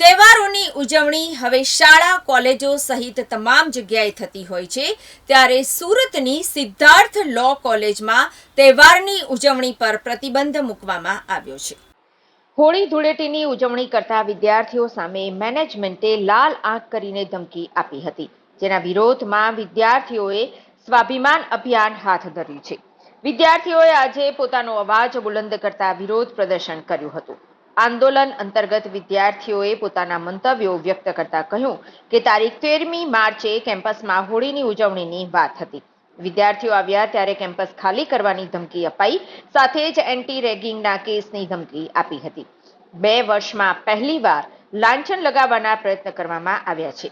તહેવારોની ઉજવણી હવે શાળા, કોલેજો સહિત તમામ જગ્યાએ થતી હોય છે. ત્યારે સુરતની સિદ્ધાર્થ લો કોલેજમાં તહેવારની ઉજવણી પર પ્રતિબંધ મૂકવામાં આવ્યો છે. હોળી ધૂળેટીની ઉજવણી કરતા વિદ્યાર્થીઓ સામે મેનેજમેન્ટે લાલ આંખ કરીને ધમકી આપી હતી, જેના વિરોધમાં વિદ્યાર્થીઓએ સ્વાભિમાન અભિયાન હાથ ધર્યું છે. વિદ્યાર્થીઓએ આજે પોતાનો અવાજ બુલંદ કરતા વિરોધ પ્રદર્શન કર્યું હતું. આંદોલન અંતર્ગત વિદ્યાર્થીઓએ પોતાના મંતવ્યો વ્યક્ત કરતા કહ્યું કે તારીખ તેરમી માર્ચે કેમ્પસમાં હોળીની ઉજવણીની વાત હતી. વિદ્યાર્થીઓ આવ્યા ત્યારે કેમ્પસ ખાલી કરવાની ધમકી અપાઈ, સાથે જ એન્ટી રેગિંગના કેસની ધમકી આપી હતી. બે વર્ષમાં પહેલીવાર લાંછન લગાવવાના પ્રયત્ન કરવામાં આવ્યા છે.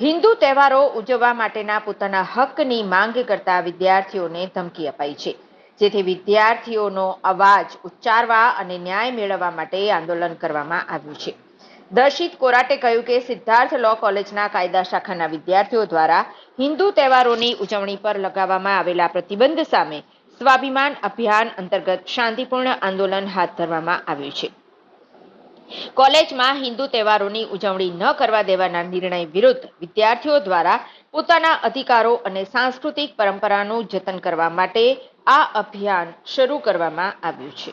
હિન્દુ તહેવારો ઉજવવા માટેના પોતાના હકની માંગ કરતા વિદ્યાર્થીઓને ધમકી અપાઈ છે. જેથી વિદ્યાર્થીઓનો અવાજ ઉચ્ચારવા અને ન્યાય મેળવવા માટે આંદોલન કરવામાં આવ્યું છે. દર્શિત કોરાટે કહ્યું કે સિદ્ધાર્થ લો કોલેજના કાયદા શાખાના વિદ્યાર્થીઓ દ્વારા હિન્દુ તહેવારોની ઉજવણી પર લગાવવામાં આવેલા પ્રતિબંધ સામે સ્વાભિમાન અભિયાન અંતર્ગત શાંતિપૂર્ણ આંદોલન હાથ ધરવામાં આવ્યું છે. કોલેજમાં હિન્દુ તહેવારોની ઉજવણી ન કરવા દેવાના નિર્ણય વિરુદ્ધ વિદ્યાર્થીઓ દ્વારા પોતાના અધિકારો અને સાંસ્કૃતિક પરંપરાનું જતન કરવા માટે આ અભિયાન શરૂ કરવામાં આવ્યું છે.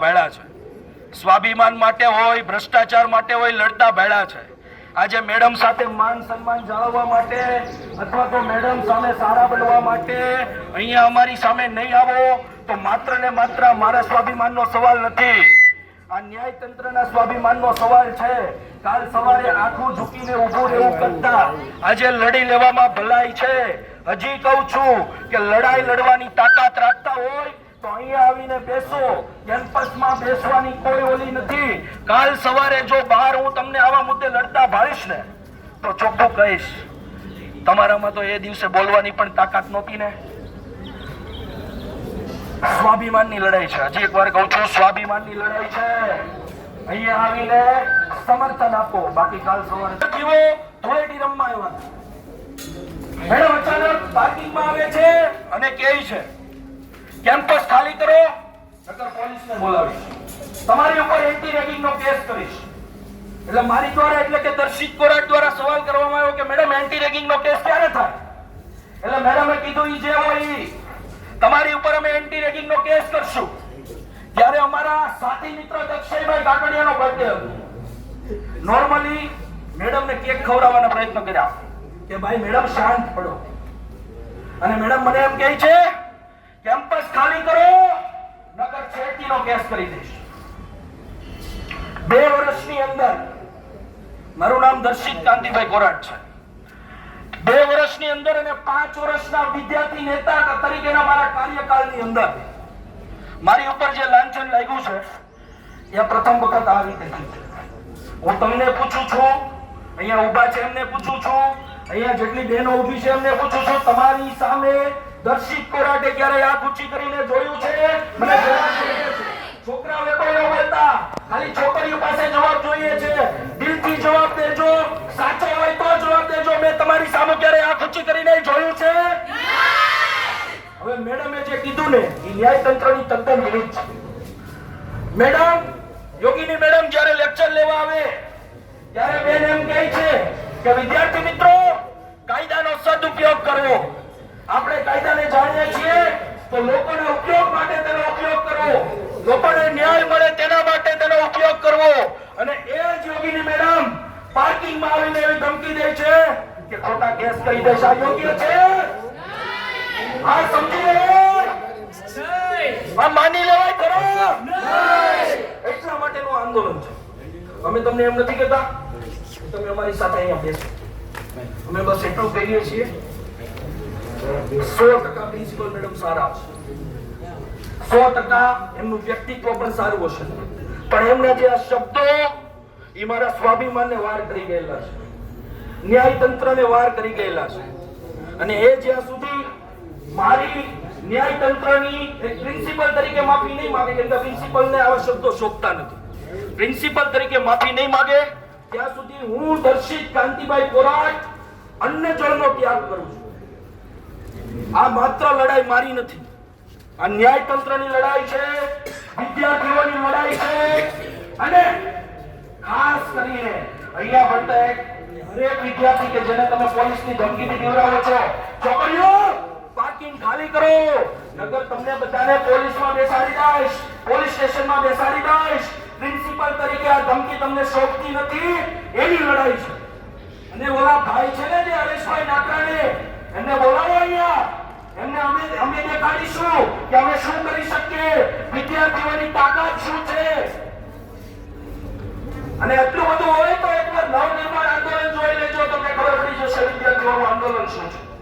ભેળા છે. સ્વાભિમાન માટે હોય, ભ્રષ્ટાચાર માટે હોય, લડતા ભેળા છે. આજે મેડમ સાથે માન સન્માન જાળવવા માટે અથવા તો મેડમ સામે સારા બનવા માટે અહીંયા અમારી સામે નહીં આવો, તો માત્ર ને માત્ર મારા સ્વાભિમાનનો સવાલ નથી. આ ન્યાયતંત્રના સ્વાભિમાનનો સવાલ છે. કાલ સવારે આખું ઝૂકીને ઊભું રહેવું કરતા આજે લડી લેવામાં ભલાઈ છે. હજી કહું છું કે લડાઈ લડવાની તાકાત રાખતા હોય તો અહીંયા આવીને બેસો. કેમ્પસમાં બેસવાની કોઈ ઓલી નથી. કાલ સવારે જો બહાર હું તમને આવા મુદ્દે લડતા ભાળીશ ને, તો ચોખ્ખું કહીશ. તમારામાં તો એ દિવસે બોલવાની પણ તાકાત નહોતી ને. સ્વાભિમાનની લડાઈ છે. હજી એક વાર કહું છું, સ્વાભિમાનની લડાઈ છે. અહીંયા આવીને સમર્થન આપો. બાકી કાલ સવારે. જીવો, ધૂળેટી રમવા આવ્યા. મેડમ, અચાનક પાર્કિંગમાં આવે છે અને કહે છે, કેમ્પસ ખાલી કરો, નકર પોલીસને બોલાવીશ. તમારી ઉપર એન્ટી રેગિંગ નો કેસ કરીશ. એટલે મારી દ્વારા, એટલે કે દર્શિત કોરાટ દ્વારા સવાલ કરવામાં આવ્યો કે, મેડમ એન્ટી રેગિંગ નો કેસ ક્યારે થાય? એટલે મેડમે કીધું, ઈ જે હોય ઈ. તમારી ઉપર અમે એન્ટી રેગિંગ નો કેસ કરશું. ત્યારે અમારા સાથી મિત્ર દક્ષયભાઈ કાકડિયાનો બર્થડે હતો. નોર્મલી મેડમને કેક ખવડાવવાના પ્રયત્ન કર્યા. કે ભાઈ, મેડમ, શાંત પડો. અને મેડમ મને એમ કહે છે, કેમ્પસ ખાલી કરો, નકર છેડતીનો કેસ કરી દઈશ. બે વર્ષની અંદર, મારું નામ દર્શિત કાંતિભાઈ કોરાટ છે. બે વર્ષની અંદર અને પાંચ વર્ષના વિદ્યાર્થી નેતા તરીકેના મારા કાર્યકાળની અંદર, મારી ઉપર જે લાંછન લાગ્યું છે, એ પ્રથમ વખત આવી રીતે હું તમને પૂછું છું અહીંયા ઊભા છે એમને પૂછું છું. અહીંયા જેટલી બહેનો ઊભી છે એમને પૂછું છું. તમારી સામે દર્શિત કોરાટે ક્યારે આંખ ઊંચી કરીને જોયું છે? મને જવાબ જોઈએ છે. છોકરાઓએ કોઈ બોલતા. ખાલી છોકરીઓ પાસે જવાબ જોઈએ છે. દિલથી જવાબ દેજો. સાચો હોય તો જવાબ દેજો. મેં તમારી સામે ક્યારે આંખ ઊંચી કરીને જોયું છે? હવે મેડમે જે કીધું ને, એ ન્યાય તંત્રની તદ્દન વિરુદ્ધ છે. મેડમ, યોગીની મેડમ જ્યારે લેક્ચર લેવા આવે ત્યારે બેન એમ કહે છે કે વિદ્યાર્થી મિત્રો કાયદાનો સદુપયોગ કરવો. આપણે કાયદાને જાણીએ છીએ તો લોકોને ઉપયોગ માટે તેનો ઉપયોગ કરવો. લોકોને ન્યાય મળે તેના માટે તેનો ઉપયોગ કરવો. અને એ જ યોગીની મેડમ પાર્કિંગમાં આવીને એવી ધમકી દે છે કે ખોટા કેસ કરી દેશ આ યોગ્ય છે? આ સમજી લેવાય આ માની લેવાય ખરો. છે અમે તમને એમ નથી કહેતા તમે અમારી સાથે અહીંયા બેસો. અમે બસ એટલું કહીએ છીએ. સો ટકા પ્રિન્સિપલ મેડમ સારા સો ટકા એમનું વ્યક્તિત્વ પણ સારું હશે. પણ એમના જે આ શબ્દો એ મારા સ્વાભિમાનને વાર કરી ગયેલા છે. ન્યાયતંત્રને વાર કરી ગયેલા છે. અને એ જ્યાં સુધી મારી ન્યાયતંત્રની પ્રિન્સિપલ તરીકે માફી નહીં માગે, કેમ કે પ્રિન્સિપલને આવા શબ્દો શોભતા નથી. પ્રિન્સિપલ તરીકે માફી નહીં માંગે. ત્યાં સુધી હું દર્શિત કાંતિભાઈ કોરાટ અન્ન જળનો ત્યાગ કરું છું. આ માત્ર લડાઈ મારી નથી. આ ન્યાય તંત્રની લડાઈ છે, વિદ્યાર્થીઓની લડાઈ છે. અને ખાસ કરીને અહીંયા ભણતા એક હરેક વિદ્યાર્થી કે જેને તમે પોલીસની ધમકીથી બીવડાવો છો, છોકરીઓ પાર્કિંગ ખાલી કરો. નગર તમને બધાને પોલીસમાં બેસાડી દઈશ, પોલીસ સ્ટેશનમાં બેસાડી દઈશ. પ્રિન્સિપલ તરીકે આ ધમકી તમને શોભતી નથી એની લડાઈ છે. અને ઓલા ભાઈ છે ને જે હરેશભાઈ નાકરાણી એમને બોલાવો અહીંયા. એમને અમે અમે દેખાડીશું કે અમે શું કરી શકીએ. વિદ્યાર્થીઓની તાકાત શું છે? અને એટલું બધું હોય તો એકવાર નવનિર્માણ આંદોલન જોઈ લેજો, તમને ખબર પડી જશે વિદ્યાર્થીઓનું આંદોલન શું છે.